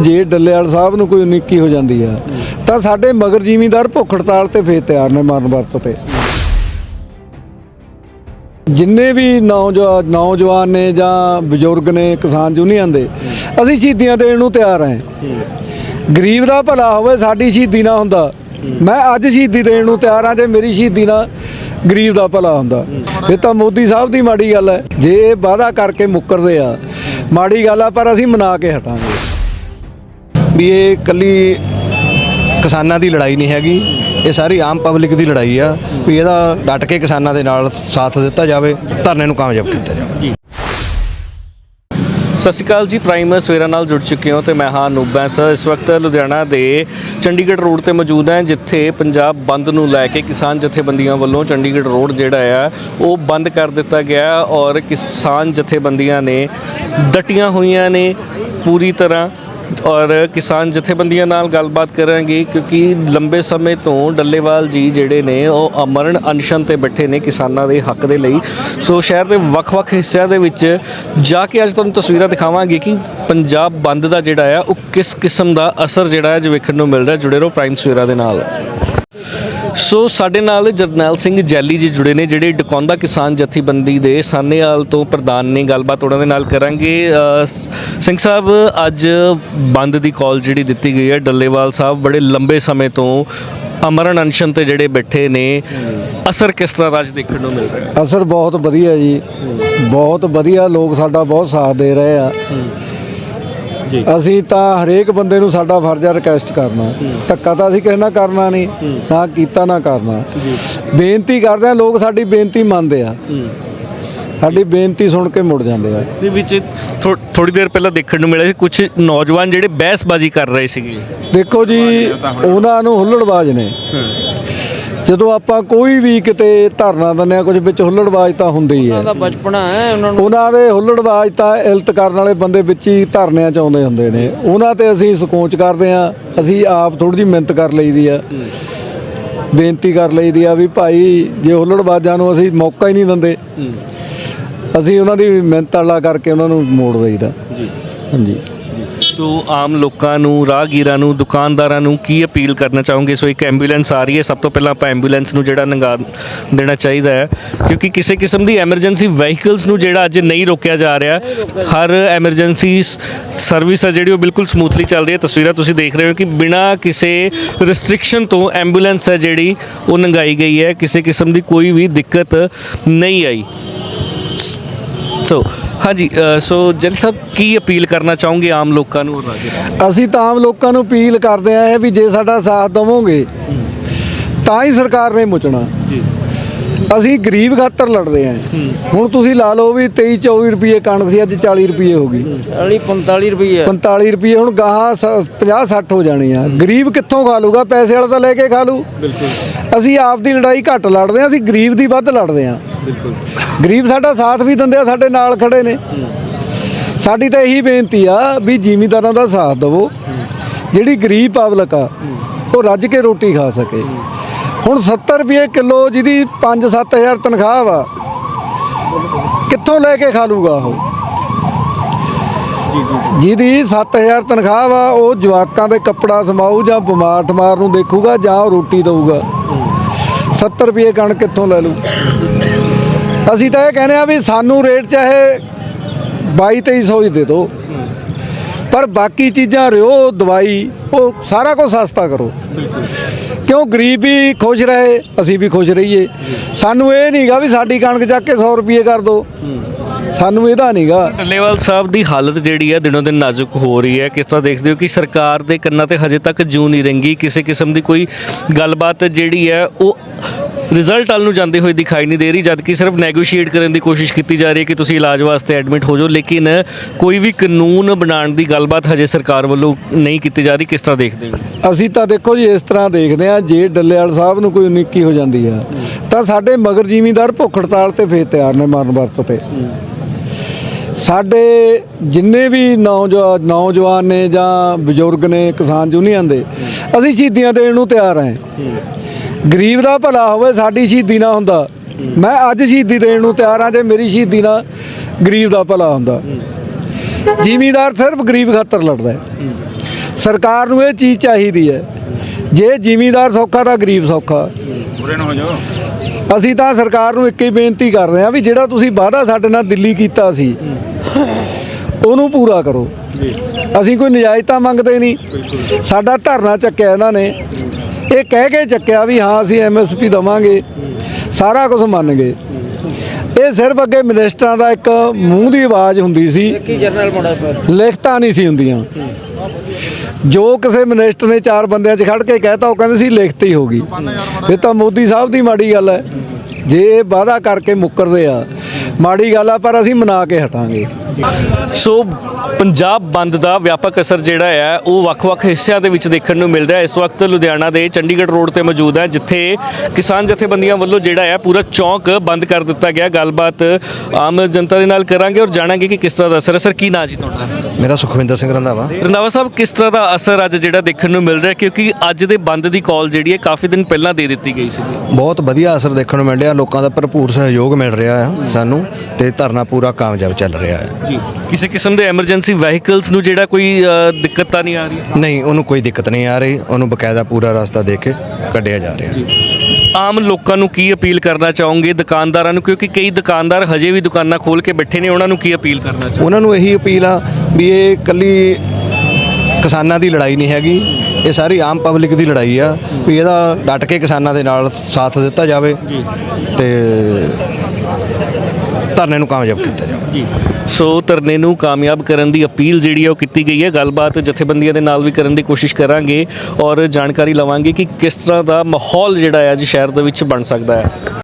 ਜੇ ਡੱਲੇਵਾਲ ਸਾਹਿਬ ਨੂੰ ਕੋਈ ਨਿੱਕੀ ਹੋ ਜਾਂਦੀ ਆ, ਤਾਂ ਸਾਡੇ ਮਗਰ ਜ਼ਿਮੀਂਦਾਰ ਭੁੱਖ ਹੜਤਾਲ ਤੇ ਫੇਰ ਤਿਆਰ ਨੇ ਮਰਨ ਵਰਤ ਤੇ। ਜਿੰਨੇ ਵੀ ਨੌਜਵਾਨ ਨੌਜਵਾਨ ਨੇ ਜਾਂ ਬਜ਼ੁਰਗ ਨੇ, ਕਿਸਾਨ ਯੂਨੀਅਨ ਦੇ, ਅਸੀਂ ਸ਼ਹੀਦੀਆਂ ਦੇਣ ਨੂੰ ਤਿਆਰ ਹਾਂ। ਗਰੀਬ ਦਾ ਭਲਾ ਹੋਵੇ, ਸਾਡੀ ਸ਼ਹੀਦੀ ਨਾ ਹੁੰਦਾ। ਮੈਂ ਅੱਜ ਸ਼ਹੀਦੀ ਦੇਣ ਨੂੰ ਤਿਆਰ ਹਾਂ, ਜੇ ਮੇਰੀ ਸ਼ਹੀਦੀ ਨਾ ਗਰੀਬ ਦਾ ਭਲਾ ਹੁੰਦਾ। ਇਹ ਤਾਂ ਮੋਦੀ ਸਾਹਿਬ ਦੀ ਮਾੜੀ ਗੱਲ ਹੈ। ਜੇ ਇਹ ਵਾਅਦਾ ਕਰਕੇ ਮੁੱਕਰਦੇ ਆ, ਮਾੜੀ ਗੱਲ ਆ, ਪਰ ਅਸੀਂ ਮਨਾ ਕੇ ਹਟਾਂਗੇ। ਵੀ ਇਹ ਕੱਲੀ ਕਿਸਾਨਾਂ ਦੀ ਲੜਾਈ ਨਹੀਂ ਹੈਗੀ, ਇਹ ਸਾਰੀ ਆਮ ਪਬਲਿਕ ਦੀ ਲੜਾਈ ਆ, ਵੀ ਇਹਦਾ ਡਟ ਕੇ ਕਿਸਾਨਾਂ ਦੇ ਨਾਲ ਸਾਥ ਦਿੱਤਾ ਜਾਵੇ, ਧਰਨੇ ਨੂੰ ਕਾਮਯਾਬ ਕੀਤਾ ਜਾਵੇ। ਸਤਿ ਸ਼੍ਰੀ ਅਕਾਲ ਜੀ, ਪ੍ਰਾਈਮ ਸਵੇਰਾ ਨਾਲ ਜੁੜ ਚੁੱਕੇ ਹੋ ਤੇ ਮੈਂ ਹਾਂ ਨੂਬਾ ਸਰ ਇਸ ਵਕਤ ਲੁਧਿਆਣਾ ਦੇ ਚੰਡੀਗੜ੍ਹ ਰੋਡ ਤੇ ਮੌਜੂਦ ਹਾਂ, ਜਿੱਥੇ ਪੰਜਾਬ ਬੰਦ ਨੂੰ ਲੈ ਕੇ ਕਿਸਾਨ ਜਥੇਬੰਦੀਆਂ ਵੱਲੋਂ ਚੰਡੀਗੜ੍ਹ ਰੋਡ ਜਿਹੜਾ ਆ, ਉਹ ਬੰਦ ਕਰ ਦਿੱਤਾ ਗਿਆ ਔਰ ਕਿਸਾਨ ਜਥੇਬੰਦੀਆਂ ਨੇ ਡਟੀਆਂ ਹੋਈਆਂ ਨੇ ਪੂਰੀ ਤਰ੍ਹਾਂ। ਔਰ ਕਿਸਾਨ ਜਥੇਬੰਦੀਆਂ ਨਾਲ ਗੱਲਬਾਤ ਕਰਾਂਗੇ ਕਿਉਂਕਿ ਲੰਬੇ ਸਮੇਂ ਤੋਂ ਡੱਲੇਵਾਲ ਜੀ ਜਿਹੜੇ ਨੇ, ਉਹ ਅਮਰਨ ਅਨਸ਼ਨ ਤੇ ਬੈਠੇ ਨੇ ਕਿਸਾਨਾਂ ਦੇ ਹੱਕ ਦੇ ਲਈ ਸੋ ਸ਼ਹਿਰ ਦੇ ਵੱਖ-ਵੱਖ ਹਿੱਸਿਆਂ ਦੇ ਵਿੱਚ ਜਾ ਕੇ ਅੱਜ ਤੁਹਾਨੂੰ ਤਸਵੀਰਾਂ ਦਿਖਾਵਾਂਗੇ ਕਿ ਪੰਜਾਬ ਬੰਦ ਦਾ ਜਿਹੜਾ ਆ, ਉਹ ਕਿਸ ਕਿਸਮ ਦਾ ਅਸਰ ਜਿਹੜਾ ਹੈ ਜੋ ਵੇਖਣ ਨੂੰ ਮਿਲਦਾ ਹੈ। ਜੁੜੇ ਰਹੋ ਪ੍ਰਾਈਮ ਸਵੇਰਾ ਦੇ ਨਾਲ ਸੋ ਸਾਡੇ ਨਾਲ ਜਰਨੈਲ ਸਿੰਘ ਜੈਲੀ ਜੀ ਜੁੜੇ ਨੇ, ਜਿਹੜੇ ਡਕੌਂਦਾ ਕਿਸਾਨ ਜਥੇਬੰਦੀ ਦੇ ਸਾਨੇਵਾਲ ਤੋਂ ਪ੍ਰਧਾਨ ਨੇ। ਗੱਲਬਾਤ ਉਹਨਾਂ ਦੇ ਨਾਲ ਕਰਾਂਗੇ। ਸਿੰਘ ਸਾਹਿਬ, ਅੱਜ ਬੰਦ ਦੀ ਕਾਲ ਜਿਹੜੀ ਦਿੱਤੀ ਗਈ ਹੈ, ਡੱਲੇਵਾਲ ਸਾਹਿਬ, ਬੜੇ ਲੰਬੇ ਸਮੇਂ ਤੋਂ ਅਮਰਨ ਅਨਸ਼ਨ ਤੇ ਜਿਹੜੇ ਬੈਠੇ ਨੇ, ਅਸਰ ਕਿਸ ਤਰ੍ਹਾਂ ਦਾ ਅੱਜ ਦੇਖਣ ਨੂੰ ਮਿਲ ਰਿਹਾ ਹੈ? ਅਸਰ ਬਹੁਤ ਵਧੀਆ ਜੀ। ਬਹੁਤ ਵਧੀਆ ਲੋਕ ਸਾਡਾ ਬਹੁਤ ਸਾਥ ਦੇ ਰਹੇ ਆ। ਜੀ। ਅਸੀਂ ਤਾਂ ਹਰੇਕ ਬੰਦੇ ਨੂੰ ਸਾਡਾ ਫਰਜ਼ ਆ ਰਿਕਵੈਸਟ ਕਰਨਾ। ਧੱਕਾ ਤਾਂ ਅਸੀਂ ਕਿਸੇ ਨਾਲ ਕਰਨਾ ਨਹੀਂ ਨਾ ਕੀਤਾ ਨਾ ਕਰਨਾ। ਬੇਨਤੀ ਕਰਦੇ ਆ ਲੋਕ ਸਾਡੀ ਬੇਨਤੀ ਮੰਨਦੇ ਆ। ਸਾਡੀ ਬੇਨਤੀ ਸੁਣ ਕੇ ਮੁੜ ਜਾਂਦੇ ਆ। ਦੇ ਵਿੱਚ ਥੋੜੀ ਦੇਰ ਪਹਿਲਾਂ ਦੇਖਣ ਨੂੰ ਮਿਲਿਆ ਸੀ ਕੁਝ ਨੌਜਵਾਨ ਜਿਹੜੇ ਬਹਿਸਬਾਜ਼ੀ ਕਰ ਰਹੇ ਸੀਗੇ। ਦੇਖੋ ਜੀ ਉਹਨਾਂ ਨੂੰ ਹੁੱਲੜਬਾਜ਼ ਨੇ। ਜਦੋਂ ਆਪਾਂ ਕੋਈ ਵੀ ਕਿਤੇ ਧਰਨਾ ਦਿੰਦੇ ਆ ਕੁਝ ਵਿੱਚ ਹੁੱਲੜਬਾਜ਼ ਤਾਂ ਹੁੰਦੀ ਹੀ। ਹੈ ਦਾ ਬਚਪਨਾ ਹੈ ਉਹਨਾਂ ਨੂੰ ਉਹਨਾਂ ਦੇ ਹੁੱਲੜਬਾਜ਼ ਤਾਂ ਇਲਤ ਕਰਨ ਵਾਲੇ ਬੰਦੇ ਵਿੱਚ ਹੀ ਧਰਨਿਆਂ ਚ ਆਉਂਦੇ ਹੁੰਦੇ ਨੇ। ਉਹਨਾਂ ਤੇ ਅਸੀਂ ਸਕੂਚ ਕਰਦੇ ਆ ਅਸੀਂ ਆਪ ਥੋੜੀ ਜਿਹੀ ਮਿਹਨਤ ਕਰ ਲਈਦੀ ਆ। ਬੇਨਤੀ ਕਰ ਲਈਦੀ ਆ ਵੀ ਭਾਈ ਜੇ ਹੁੱਲੜਬਾਜ਼ਾਂ ਨੂੰ ਅਸੀਂ ਮੌਕਾ ਹੀ ਨਹੀਂ ਦਿੰਦੇ ਅਸੀਂ ਉਹਨਾਂ ਦੀ ਮਿਹਨਤ ਵਾਲਾ ਕਰਕੇ ਉਹਨਾਂ ਨੂੰ ਮੋੜ ਦਈਦਾ। ਜੀ। ਹਾਂਜੀ। ਸੋ ਆਮ ਲੋਕਾਂ ਨੂੰ, ਰਾਹਗੀਰਾਂ ਨੂੰ, ਦੁਕਾਨਦਾਰਾਂ ਨੂੰ ਕੀ ਅਪੀਲ ਕਰਨਾ ਚਾਹੋਗੇ? ਸੋ ਇੱਕ ਐਂਬੂਲੈਂਸ ਆ ਰਹੀ ਹੈ। ਸਭ ਤੋਂ ਪਹਿਲਾਂ ਆਪਾਂ ਐਂਬੂਲੈਂਸ ਨੂੰ ਜਿਹੜਾ ਨੰਗਾ ਦੇਣਾ ਚਾਹੀਦਾ ਹੈ। ਕਿਉਂਕਿ ਕਿਸੇ ਕਿਸਮ ਦੀ ਐਮਰਜੈਂਸੀ ਵਹੀਕਲਸ ਨੂੰ ਜਿਹੜਾ ਅੱਜ ਨਹੀਂ ਰੋਕਿਆ ਜਾ ਰਿਹਾ, ਹਰ ਐਮਰਜੈਂਸੀ ਸਰਵਿਸ ਹੈ ਜਿਹੜੀ ਉਹ ਬਿਲਕੁਲ ਸਮੂਥਲੀ ਚੱਲ ਰਹੀ ਹੈ। ਤਸਵੀਰਾਂ ਤੁਸੀਂ ਦੇਖ ਰਹੇ ਹੋ ਕਿ ਬਿਨਾਂ ਕਿਸੇ ਰਿਸਟ੍ਰਿਕਸ਼ਨ ਤੋਂ ਐਂਬੂਲੈਂਸ ਹੈ ਜਿਹੜੀ ਉਹ ਨੰਗਾਈ ਗਈ ਹੈ। ਕਿਸੇ ਕਿਸਮ ਦੀ ਕੋਈ ਵੀ ਦਿੱਕਤ ਨਹੀਂ ਆਈ। ਸੋ ਹਾਂਜੀ ਅ, ਸੋ ਜਲ ਸਾਹਿਬ ਕੀ ਅਪੀਲ ਕਰਨਾ ਚਾਹੋਗੇ ਆਮ ਲੋਕਾਂ ਨੂੰ ਔਰ ਰਾਹਗੀਰਾਂ ਨੂੰ? ਅਸੀਂ ਤਾਂ ਆਮ ਲੋਕਾਂ ਨੂੰ ਅਪੀਲ ਕਰਦੇ ਆਂ ਵੀ ਜੇ ਸਾਡਾ ਸਾਥ ਦਵੋਗੇ ਤਾਂ ਹੀ ਸਰਕਾਰ ਨੇ ਮੁਚਣਾ ਜੀ ਅਸੀਂ ਗਰੀਬ ਖਾਤਰ ਲੜਦੇ ਆਂ ਹੁਣ ਤੁਸੀਂ ਲਾ ਲਓ ਵੀ 23 24 ਰੁਪਏ ਕਣਕ ਸੀ ਅੱਜ 40 ਰੁਪਏ ਹੋ ਗਈ। 40 45 ਰੁਪਏ 45 ਰੁਪਏ ਹੁਣ ਗਾਹਾਂ 50 60 ਹੋ ਜਾਣੇ ਆ। ਗਰੀਬ ਕਿੱਥੋਂ ਖਾ ਲੂਗਾ ਪੈਸੇ ਵਾਲਾ ਤਾਂ ਲੈ ਕੇ ਖਾ ਲੂ ਬਿਲਕੁਲ। ਅਸੀਂ ਆਪ ਦੀ ਲੜਾਈ ਘੱਟ ਲੜਦੇ ਆਂ ਅਸੀਂ ਗਰੀਬ ਦੀ ਵੱਧ ਲੜਦੇ ਆਂ ਬਿਲਕੁਲ। ਗਰੀਬ ਸਾਡਾ ਸਾਥ ਵੀ ਦਿੰਦੇ ਆ ਸਾਡੇ ਨਾਲ ਖੜੇ ਨੇ। ਸਾਡੀ ਤਾਂ ਇਹੀ ਬੇਨਤੀ ਆ ਵੀ ਜ਼ਿਮੀਂਦਾਰਾਂ ਦਾ ਸਾਥ ਦਿਵੋ। ਜਿਹੜੀ ਗਰੀਬ ਪਬਲਿਕ ਆ ਉਹ ਰੱਜ ਕੇ ਰੋਟੀ ਖਾ ਸਕੇ। ਹੁਣ 70 ਰੁਪਏ ਕਿਲੋ ਜਿਹਦੀ 5-7000 ਤਨਖਾਹ ਵਾ ਕਿੱਥੋਂ ਲੈ ਕੇ ਖਾ ਲੂਗਾ ਉਹ? ਜੀ ਜੀ ਜਿਹਦੀ 7000 ਤਨਖਾਹ ਵਾ ਉਹ ਜਵਾਕਾਂ ਦੇ ਕੱਪੜਾ ਸਮਾਊ ਜਾਂ ਬਿਮਾਰ ਠਮਾਰ ਨੂੰ ਦੇਖੂਗਾ ਜਾਂ ਉਹ ਰੋਟੀ ਦਊਗਾ। 70 ਰੁਪਏ ਕਣ ਕਿੱਥੋਂ ਲੈ ਲੂ ਅਸੀਂ ਤਾਂ ਇਹ ਕਹਿੰਦੇ ਆ ਵੀ ਸਾਨੂੰ ਰੇਟ ਚਾਹੇ 22 2300 ਹੀ ਦੇ ਦਿਓ। ਪਰ ਬਾਕੀ ਚੀਜ਼ਾਂ ਰਿਓ ਦਵਾਈ ਉਹ ਸਾਰਾ ਕੁਝ ਸਸਤਾ ਕਰੋ। ਕਿਉਂ ਗਰੀਬ ਵੀ ਖੁਸ਼ ਰਹੇ, ਅਸੀਂ ਵੀ ਖੁਸ਼ ਰਹੀਏ। ਸਾਨੂੰ ਇਹ ਨਹੀਂਗਾ ਵੀ ਸਾਡੀ ਕਣਕ ਚੱਕ ਕੇ 100 ਰੁਪਏ ਕਰ ਦੋ। ਸਾਨੂੰ ਇਹਦਾ ਨਹੀਂਗਾ। ਡੱਲੇਵਾਲ ਸਾਹਿਬ ਦੀ ਹਾਲਤ ਜਿਹੜੀ ਹੈ ਦਿਨੋਂ ਦਿਨ ਨਾਜ਼ੁਕ ਹੋ ਰਹੀ ਹੈ। ਕਿਸ ਤਰ੍ਹਾਂ ਦੇਖਦੇ ਹੋ ਕਿ ਸਰਕਾਰ ਦੇ ਕੰਨਾਂ ਤੇ ਹਜੇ ਤੱਕ ਜੂ ਨਹੀਂ ਰੰਗੀ? ਕਿਸੇ ਕਿਸਮ ਦੀ ਕੋਈ ਗੱਲਬਾਤ ਜਿਹੜੀ ਹੈ, ਉਹ ਰਿਜ਼ਲਟ ਵੱਲ ਨੂੰ ਜਾਂਦੇ ਹੋਏ ਦਿਖਾਈ ਨਹੀਂ ਦੇ ਰਹੀ, ਜਦ ਕਿ ਸਿਰਫ ਨੈਗੋਸ਼ੀਏਟ ਕਰਨ ਦੀ ਕੋਸ਼ਿਸ਼ ਕੀਤੀ ਜਾ ਰਹੀ ਹੈ ਕਿ ਤੁਸੀਂ ਇਲਾਜ ਵਾਸਤੇ ਐਡਮਿਟ ਹੋ ਜਾਓ, ਲੇਕਿਨ ਕੋਈ ਵੀ ਕਾਨੂੰਨ ਬਣਾਉਣ ਦੀ ਗੱਲਬਾਤ ਹਜੇ ਸਰਕਾਰ ਵੱਲੋਂ ਨਹੀਂ ਕੀਤੀ ਜਾ ਰਹੀ। ਕਿਸ ਤਰ੍ਹਾਂ ਦੇਖਦੇ ਹੋ? ਅਸੀਂ ਤਾਂ ਦੇਖੋ ਜੀ, ਇਸ ਤਰ੍ਹਾਂ ਦੇਖਦੇ ਆ ਜੇ ਡੱਲੇਵਾਲ ਸਾਹਿਬ ਨੂੰ ਕੋਈ ਉਨੀਕੀ ਹੋ ਜਾਂਦੀ ਆ ਤਾਂ ਸਾਡੇ ਮਗਰ ਜ਼ਿਮੀਂਦਾਰ ਭੁੱਖ ਹੜਤਾਲ ਤੇ ਫੇਰ ਤਿਆਰ ਨੇ ਮਰਨ ਵਰਤ ਤੇ। ਸਾਡੇ ਜਿੰਨੇ ਵੀ ਨੌਜਵਾਨ ਨੌਜਵਾਨ ਨੇ ਜਾਂ ਬਜ਼ੁਰਗ ਨੇ, ਕਿਸਾਨ ਯੂਨੀਅਨ ਦੇ, ਅਸੀਂ ਸ਼ਹੀਦੀਆਂ ਦੇਣ ਨੂੰ ਤਿਆਰ ਹਾਂ। ਗਰੀਬ ਦਾ ਭਲਾ ਹੋਵੇ ਸਾਡੀ ਸ਼ਹੀਦੀ ਨਾ ਹੁੰਦਾ। ਮੈਂ ਅੱਜ ਸ਼ਹੀਦੀ ਦੇਣ ਨੂੰ ਤਿਆਰ ਹਾਂ ਜੇ ਮੇਰੀ ਸ਼ਹੀਦੀ ਨਾ ਗਰੀਬ ਦਾ ਭਲਾ ਹੁੰਦਾ। ਜ਼ਿਮੀਂਦਾਰ ਸਿਰਫ ਗਰੀਬ ਖਾਤਰ ਲੜਦਾ ਹੈ। ਸਰਕਾਰ ਨੂੰ ਇਹ ਚੀਜ਼ ਚਾਹੀਦੀ ਹੈ ਜੇ ਜ਼ਿਮੀਂਦਾਰ ਸੌਖਾ ਤਾਂ ਗਰੀਬ ਸੌਖਾ। ਅਸੀਂ ਤਾਂ ਸਰਕਾਰ ਨੂੰ ਇੱਕ ਹੀ ਬੇਨਤੀ ਕਰ ਰਹੇ ਹਾਂ ਵੀ ਜਿਹੜਾ ਤੁਸੀਂ ਵਾਅਦਾ ਸਾਡੇ ਨਾਲ ਦਿੱਲੀ ਕੀਤਾ ਸੀ ਉਹਨੂੰ ਪੂਰਾ ਕਰੋ। ਅਸੀਂ ਕੋਈ ਨਜਾਇਜ਼ ਤਾਂ ਮੰਗਦੇ ਨਹੀਂ। ਸਾਡਾ ਧਰਨਾ ਚੱਕਿਆ ਇਹਨਾਂ ਨੇ। ਇਹ ਕਹਿ ਕੇ ਚੱਕਿਆ ਵੀ ਹਾਂ ਅਸੀਂ ਐਮਐਸਪੀ ਦਵਾਂਗੇ। ਸਾਰਾ ਕੁਝ ਮੰਨ ਗਏ। ਇਹ ਸਿਰਫ ਅੱਗੇ ਮਿਨਿਸਟਰਾਂ ਦਾ ਇੱਕ ਮੂੰਹ ਦੀ ਆਵਾਜ਼ ਹੁੰਦੀ ਸੀ। ਲਿਖਤਾਂ ਨਹੀਂ ਸੀ ਹੁੰਦੀਆਂ। ਜੋ ਕਿਸੇ ਮਿਨਿਸਟਰ ਨੇ ਚਾਰ ਬੰਦਿਆਂ 'ਚ ਖੜ ਕੇ ਕਹਿਤਾ ਉਹ ਕਹਿੰਦੇ ਸੀ ਲਿਖਤ ਹੀ ਹੋ ਗਈ। ਇਹ ਤਾਂ ਮੋਦੀ ਸਾਹਿਬ ਦੀ ਮਾੜੀ ਗੱਲ ਹੈ। ਜੇ ਇਹ ਵਾਅਦਾ ਕਰਕੇ ਮੁੱਕਰਦੇ ਆ ਮਾੜੀ ਗੱਲ ਆ ਪਰ ਅਸੀਂ ਮਨਾ ਕੇ ਹਟਾਂਗੇ। ਸੋ ਪੰਜਾਬ ਬੰਦ ਦਾ ਵਿਆਪਕ ਅਸਰ ਜਿਹੜਾ ਹੈ ਉਹ ਵੱਖ-ਵੱਖ ਹਿੱਸਿਆਂ ਦੇ ਵਿੱਚ ਦੇਖਣ ਨੂੰ ਮਿਲ ਰਿਹਾ। ਹੈ ਇਸ ਵਕਤ ਲੁਧਿਆਣਾ ਦੇ ਚੰਡੀਗੜ੍ਹ ਰੋਡ ਤੇ ਮੌਜੂਦ ਹੈ ਜਿੱਥੇ ਕਿਸਾਨ ਜਥੇਬੰਦੀਆਂ ਵੱਲੋਂ ਜਿਹੜਾ ਹੈ ਪੂਰਾ ਚੌਂਕ ਬੰਦ ਕਰ ਦਿੱਤਾ ਗਿਆ। ਗੱਲਬਾਤ ਆਮ ਜਨਤਾ ਦੇ ਨਾਲ ਕਰਾਂਗੇ ਔਰ ਜਾਣਾਂਗੇ ਕਿ ਕਿਸ ਤਰ੍ਹਾਂ ਦਾ ਅਸਰ ਹੈ ਸਰ ਕੀ ਨਾਂ ਜੀ ਤੁਹਾਡਾ? ਮੇਰਾ ਸੁਖਵਿੰਦਰ ਸਿੰਘ ਰੰਧਾਵਾ। ਰੰਦਾਵਾ ਸਾਹਿਬ ਕਿਸ ਤਰ੍ਹਾਂ ਦਾ ਅਸਰ ਅੱਜ ਜਿਹੜਾ ਦੇਖਣ ਨੂੰ ਮਿਲ ਰਿਹਾ? ਕਿਉਂਕਿ ਅੱਜ ਦੇ ਬੰਦ ਦੀ ਕਾਲ ਜਿਹੜੀ ਹੈ ਕਾਫੀ ਦਿਨ ਪਹਿਲਾਂ ਦੇ ਦਿੱਤੀ ਗਈ ਸੀ ਬਹੁਤ ਵਧੀਆ ਅਸਰ ਦੇਖਣ ਨੂੰ ਮਿਲ ਰਿਹਾ ਲੋਕਾਂ ਦਾ ਭਰਪੂਰ ਸਹਿਯੋਗ ਮਿਲ ਰਿਹਾ ਹੈ ਸਾਨੂੰ ਤੇ ਧਰਨਾ ਪੂਰਾ ਕਾਮਯਾਬ ਚੱਲ ਰਿਹਾ ਹੈ ਜੀ। ਕਿਸੇ ਕਿਸਮ ਦੇ ਐਮਰਜੈਂਸੀ ਵਹੀਕਲਸ ਨੂੰ ਜਿਹੜਾ ਕੋਈ ਅ, ਦਿੱਕਤ ਤਾਂ ਨਹੀਂ ਆ ਰਹੀ? ਨਹੀਂ ਉਹਨੂੰ ਕੋਈ ਦਿੱਕਤ ਨਹੀਂ ਆ ਰਹੀ। ਉਹਨੂੰ ਬਕਾਇਦਾ ਪੂਰਾ ਰਸਤਾ ਦੇ ਕੇ ਕੱਢਿਆ ਜਾ ਰਿਹਾ। ਆਮ ਲੋਕਾਂ ਨੂੰ ਕੀ ਅਪੀਲ ਕਰਨਾ ਚਾਹੋਗੇ ਦੁਕਾਨਦਾਰਾਂ ਨੂੰ? ਕਿਉਂਕਿ ਕਈ ਦੁਕਾਨਦਾਰ ਹਜੇ ਵੀ ਦੁਕਾਨਾਂ ਖੋਲ ਕੇ ਬੈਠੇ ਨੇ ਉਹਨਾਂ ਨੂੰ ਕੀ ਅਪੀਲ ਕਰਨਾ ਚਾਹੋਗੇ? ਉਹਨਾਂ ਨੂੰ ਇਹੀ ਅਪੀਲ ਆ ਵੀ ਇਹ ਕੱਲੀ ਕਿਸਾਨਾਂ ਦੀ ਲੜਾਈ ਨਹੀਂ ਹੈਗੀ। ਇਹ ਸਾਰੀ ਆਮ ਪਬਲਿਕ ਦੀ ਲੜਾਈ ਆ ਵੀ ਇਹਦਾ ਡਟ ਕੇ ਕਿਸਾਨਾਂ ਦੇ ਨਾਲ ਸਾਥ ਦਿੱਤਾ ਜਾਵੇ ਤੇ ਧਰਨੇ ਨੂੰ ਕਾਮਯਾਬ ਕੀਤਾ ਜਾਵੇ। ਜੀ। ਸੋ ਧਰਨੇ ਨੂੰ ਕਾਮਯਾਬ ਕਰਨ ਦੀ ਅਪੀਲ ਜਿਹੜੀ ਹੈ ਉਹ ਕੀਤੀ ਗਈ ਹੈ। ਗੱਲਬਾਤ ਜਥੇਬੰਦੀਆਂ ਦੇ ਨਾਲ ਵੀ ਕਰਨ ਦੀ ਕੋਸ਼ਿਸ਼ ਕਰਾਂਗੇ ਔਰ ਜਾਣਕਾਰੀ ਲਵਾਂਗੇ ਕਿ ਕਿਸ ਤਰ੍ਹਾਂ ਦਾ ਮਾਹੌਲ ਜਿਹੜਾ ਹੈ ਅੱਜ ਸ਼ਹਿਰ ਦੇ ਵਿੱਚ ਬਣ ਸਕਦਾ ਹੈ।